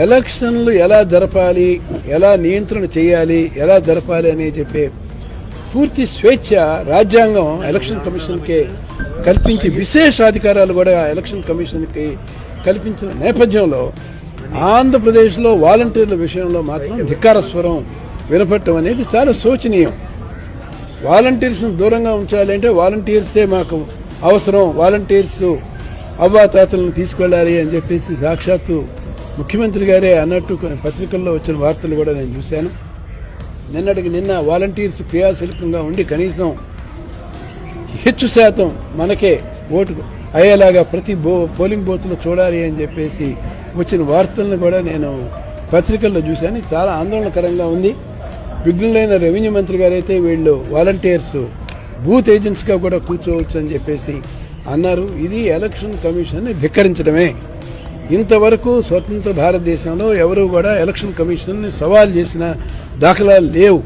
ఎలక్షన్లు ఎలా జరపాలి ఎలా నియంత్రణ చేయాలి ఎలా జరపాలి అని చెప్పే పూర్తి స్వేచ్ఛ రాజ్యాంగం ఎలక్షన్ కమిషన్కే కల్పించి విశేషాధికారాలు కూడా ఎలక్షన్ కమిషన్కి కల్పించిన నేపథ్యంలో ఆంధ్రప్రదేశ్లో వాలంటీర్ల విషయంలో మాత్రం ధిక్కార స్వరం వినపడటం అనేది చాలా శోచనీయం. వాలంటీర్స్ను దూరంగా ఉంచాలి అంటే వాలంటీర్సే మాకు అవసరం వాలంటీర్స్ అవ్వాతాతలను తీసుకెళ్ళాలి అని చెప్పేసి సాక్షాత్తు ముఖ్యమంత్రి గారే అన్నట్టు కొన్ని పత్రికల్లో వచ్చిన వార్తలు కూడా నేను చూశాను. నిన్నటికి నిన్న వాలంటీర్స్ క్రియాశీలకంగా ఉండి కనీసం హెచ్చు శాతం మనకే ఓటు అయ్యేలాగా ప్రతి బో పోలింగ్ బూత్లో చూడాలి అని చెప్పేసి వచ్చిన వార్తలను కూడా నేను పత్రికల్లో చూశాను. చాలా ఆందోళనకరంగా ఉంది. విఘ్నులైన రెవెన్యూ మంత్రి గారైతే వీళ్ళు వాలంటీర్స్ బూత్ ఏజెంట్స్గా కూడా కూర్చోవచ్చు అని చెప్పేసి అన్నారు. ఇది ఎలక్షన్ కమిషన్ని ధిక్కరించడమే. ఇంతవరకు స్వతంత్ర భారతదేశంలో ఎవరు కూడా ఎలక్షన్ కమిషన్ని సవాల్ చేసిన దాఖలాలు లేవు.